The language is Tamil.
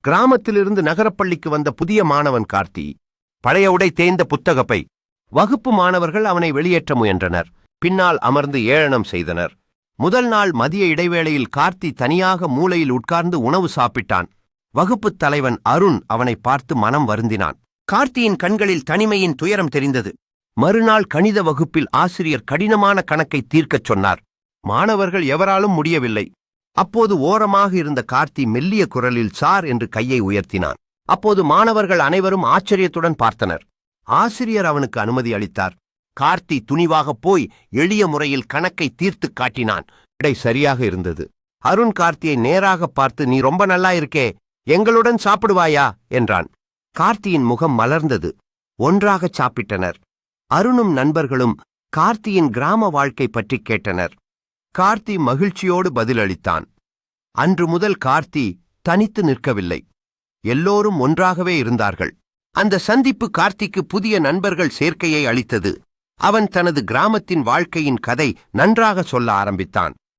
கிராமத்திலிருந்து நகரப்பள்ளிக்கு வந்த புதிய மாணவன் கார்த்தி பழைய உடை தேய்ந்த புத்தகப்பை வகுப்பு மாணவர்கள் அவனை வெளியேற்ற முயன்றனர். பின்னால் அமர்ந்து ஏளனம் செய்தனர். முதல் நாள் மதிய இடைவேளையில் கார்த்தி தனியாக மூலையில் உட்கார்ந்து உணவு சாப்பிட்டான். வகுப்புத் தலைவன் அருண் அவனை பார்த்து மனம் வருந்தினான். கார்த்தியின் கண்களில் தனிமையின் துயரம் தெரிந்தது. மறுநாள் கணித வகுப்பில் ஆசிரியர் கடினமான கணக்கை தீர்க்கச் சொன்னார். மாணவர்கள் எவராலும் முடியவில்லை. அப்போது ஓரமாக இருந்த கார்த்தி மெல்லிய குரலில் சார் என்று கையை உயர்த்தினான். அப்போது மாணவர்கள் அனைவரும் ஆச்சரியத்துடன் பார்த்தனர். ஆசிரியர் அவனுக்கு அனுமதி அளித்தார். கார்த்தி துணிவாகப் போய் எளிய முறையில் கணக்கை தீர்த்துக் காட்டினான். விடை சரியாக இருந்தது. அருண் கார்த்தியை நேராக பார்த்து நீ ரொம்ப நல்லா இருக்கே. எங்களுடன் சாப்பிடுவாயா? என்றான். கார்த்தியின் முகம் மலர்ந்தது. ஒன்றாகச் சாப்பிட்டனர். அருணும் நண்பர்களும் கார்த்தியின் கிராம வாழ்க்கை பற்றி கேட்டனர். கார்த்தி மகிழ்ச்சியோடு பதிலளித்தான். அன்று முதல் கார்த்தி தனித்து நிற்கவில்லை. எல்லோரும் ஒன்றாகவே இருந்தார்கள். அந்த சந்திப்பு கார்த்திக்கு புதிய நண்பர்கள் சேர்க்கையை அளித்தது. அவன் தனது கிராமத்தின் வாழ்க்கையின் கதை நன்றாக சொல்ல ஆரம்பித்தான்.